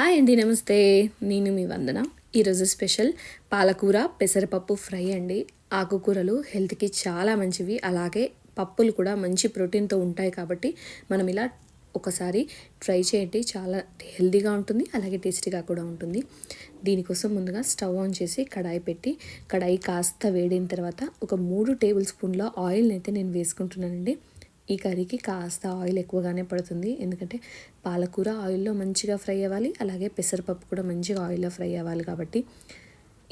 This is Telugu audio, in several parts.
హాయ్ అండి నమస్తే. నేను మీ వందన. ఈరోజు స్పెషల్ పాలకూర పెసరపప్పు ఫ్రై అండి. ఆకుకూరలు హెల్త్కి చాలా మంచివి. అలాగే పప్పులు కూడా మంచి ప్రోటీన్తో ఉంటాయి కాబట్టి మనం ఇలా ఒకసారి ట్రై చేయండి. చాలా హెల్తీగా ఉంటుంది అలాగే టేస్టీగా కూడా ఉంటుంది. దీనికోసం ముందుగా స్టవ్ ఆన్ చేసి కడాయి పెట్టి కడాయి కాస్త వేడిన తర్వాత ఒక మూడు టేబుల్ స్పూన్ల ఆయిల్ని అయితే నేను వేసుకుంటున్నానండి. ఈ కర్రీకి కాస్త ఆయిల్ ఎక్కువగానే పడుతుంది. ఎందుకంటే పాలకూర ఆయిల్లో మంచిగా ఫ్రై అవ్వాలి. అలాగే పెసరపప్పు కూడా మంచిగా ఆయిల్లో ఫ్రై అవ్వాలి కాబట్టి.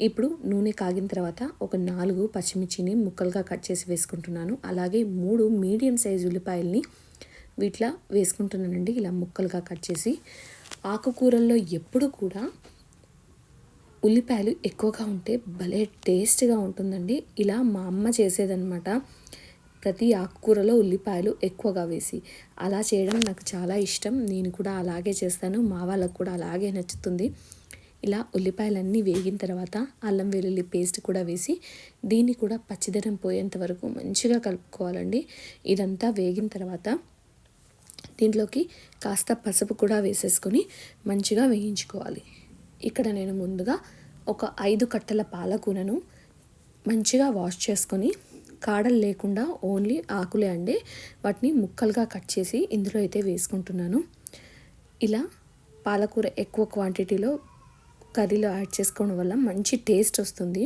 ఇప్పుడు నూనె కాగిన తర్వాత ఒక నాలుగు పచ్చిమిర్చిని ముక్కలుగా కట్ చేసి వేసుకుంటున్నాను. అలాగే మూడు మీడియం సైజు ఉల్లిపాయల్ని వీటిలా వేసుకుంటున్నానండి. ఇలా ముక్కలుగా కట్ చేసి. ఆకుకూరల్లో ఎప్పుడు కూడా ఉల్లిపాయలు ఎక్కువగా ఉంటే భలే టేస్ట్గా ఉంటుందండి. ఇలా మా అమ్మ చేసేదనమాట ప్రతి ఆకుకూరలో ఉల్లిపాయలు ఎక్కువగా వేసి. అలా చేయడం నాకు చాలా ఇష్టం. నేను కూడా అలాగే చేస్తాను. మా వాళ్ళకు కూడా అలాగే నచ్చుతుంది. ఇలా ఉల్లిపాయలన్నీ వేగిన తర్వాత అల్లం వెల్లుల్లి పేస్ట్ కూడా వేసి దీన్ని కూడా పచ్చిదనం పోయేంత వరకు మంచిగా కలుపుకోవాలండి. ఇదంతా వేగిన తర్వాత దీంట్లోకి కాస్త పసుపు కూడా వేసేసుకొని మంచిగా వేయించుకోవాలి. ఇక్కడ నేను ముందుగా ఒక ఐదు కట్టల పాలకూరను మంచిగా వాష్ చేసుకొని కాడలు లేకుండా ఓన్లీ ఆకులే అండి. వాటిని ముక్కలుగా కట్ చేసి ఇందులో అయితే వేసుకుంటున్నాను. ఇలా పాలకూర ఎక్కువ క్వాంటిటీలో కర్రీలో యాడ్ చేసుకోవడం వల్ల మంచి టేస్ట్ వస్తుంది.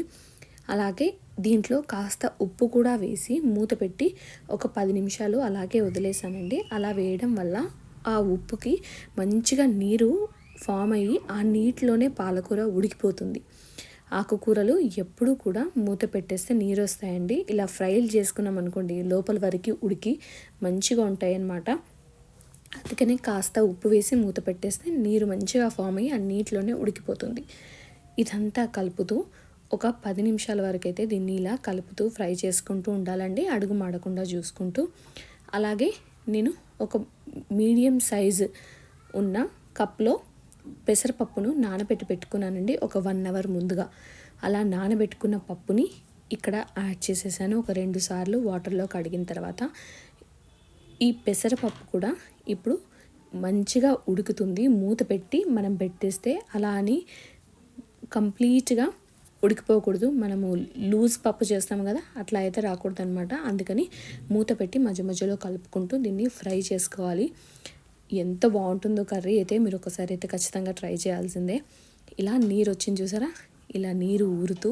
అలాగే దీంట్లో కాస్త ఉప్పు కూడా వేసి మూత పెట్టి ఒక పది నిమిషాలు అలాగే వదిలేసానండి. అలా వేయడం వల్ల ఆ ఉప్పుకి మంచిగా నీరు ఫామ్ అయ్యి ఆ నీటిలోనే పాలకూర ఉడికిపోతుంది. ఆకుకూరలు ఎప్పుడూ కూడా మూత పెట్టేస్తే నీరు వస్తాయండి ఇలా ఫ్రైలు చేసుకున్నాం అనుకోండి లోపల వరకు ఉడికి మంచిగా ఉంటాయి అన్నమాట అందుకని కాస్త ఉప్పు వేసి మూత పెట్టేస్తే నీరు మంచిగా ఫామ్ అయ్యి ఆ నీటిలోనే ఉడికిపోతుంది. ఇదంతా కలుపుతూ ఒక పది నిమిషాల వరకు అయితే దీన్ని ఇలా కలుపుతూ ఫ్రై చేసుకుంటూ ఉండాలండి. అడుగు మాడకుండా చూసుకుంటూ. అలాగే నేను ఒక మీడియం సైజు ఉన్న కప్లో పెసరపప్పును నానబెట్టి పెట్టుకున్నానండి ఒక వన్ అవర్ ముందుగా. అలా నానబెట్టుకున్న పప్పుని ఇక్కడ యాడ్ చేసేసాను. ఒక రెండు సార్లు వాటర్లో కడిగిన తర్వాత ఈ పెసరపప్పు కూడా ఇప్పుడు మంచిగా ఉడుకుతుంది. మూత పెట్టి మనం పెట్టేస్తే అలా అని కంప్లీట్గా ఉడికిపోకూడదు. మనము లూజ్ పప్పు చేస్తాం కదా అట్లా అయితే రాకూడదు అనమాట అందుకని మూత పెట్టి మధ్య మధ్యలో కలుపుకుంటూ దీన్ని ఫ్రై చేసుకోవాలి. ఎంత బాగుంటుందో కర్రీ అయితే మీరు ఒకసారి అయితే ఖచ్చితంగా ట్రై చేయాల్సిందే. ఇలా నీరు వచ్చింది చూసారా? ఇలా నీరు ఊరుతూ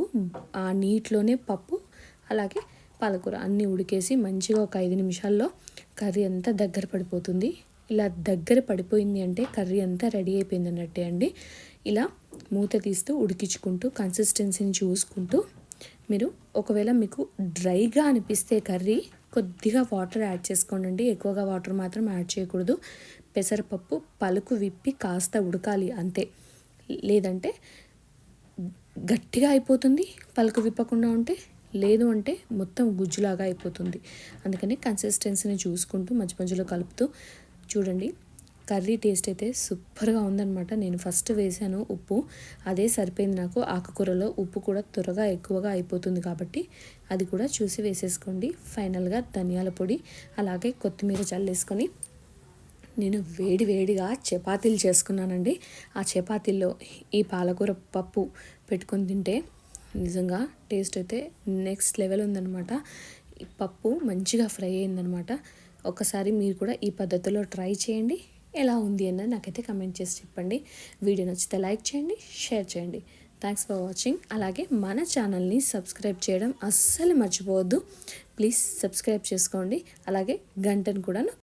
ఆ నీటిలోనే పప్పు అలాగే పాలకూర అన్నీ ఉడికేసి మంచిగా ఒక ఐదు నిమిషాల్లో కర్రీ అంతా దగ్గర పడిపోతుంది. ఇలా దగ్గర పడిపోయింది అంటే కర్రీ అంతా రెడీ అయిపోయింది అన్నట్టే అండి. ఇలా మూత తీస్తూ ఉడికించుకుంటూ కన్సిస్టెన్సీని చూసుకుంటూ మీరు ఒకవేళ మీకు డ్రైగా అనిపిస్తే కర్రీ కొద్దిగా వాటర్ యాడ్ చేసుకోండి ఎక్కువగా వాటర్ మాత్రం యాడ్ చేయకూడదు. పెసరపప్పు పలుకు విప్పి కాస్త ఉడకాలి అంతే. లేదంటే గట్టిగా అయిపోతుంది పలుకు విప్పకుండా ఉంటే లేదు అంటే మొత్తం గుజ్జులాగా అయిపోతుంది. అందుకని కన్సిస్టెన్సీని చూసుకుంటూ మధ్య మధ్యలో కలుపుతూ చూడండి. కర్రీ టేస్ట్ అయితే సూపర్గా ఉందనమాట నేను ఫస్ట్ వేసాను ఉప్పు అదే సరిపోయింది నాకు. ఆకుకూరలో ఉప్పు కూడా త్వరగా ఎక్కువగా అయిపోతుంది కాబట్టి అది కూడా చూసి వేసేసుకోండి. ఫైనల్గా ధనియాల పొడి అలాగే కొత్తిమీర చల్లేసుకొని నేను వేడి వేడిగా చపాతీలు చేసుకున్నానండి. ఆ చపాతీల్లో ఈ పాలకూర పప్పు పెట్టుకొని తింటే నిజంగా టేస్ట్ అయితే నెక్స్ట్ లెవెల్ ఉందనమాట ఈ పప్పు మంచిగా ఫ్రై అయిందనమాట ఒకసారి మీరు కూడా ఈ పద్ధతిలో ట్రై చేయండి. ఎలా ఉంది అన్నది నాకైతే కమెంట్ చేసి చెప్పండి. వీడియో నచ్చితే లైక్ చేయండి షేర్ చేయండి. థ్యాంక్స్ ఫర్ వాచింగ్ అలాగే మన ఛానల్ని సబ్స్క్రైబ్ చేయడం అస్సలు మర్చిపోవద్దు. ప్లీజ్ సబ్స్క్రైబ్ చేసుకోండి. అలాగే గంటను కూడా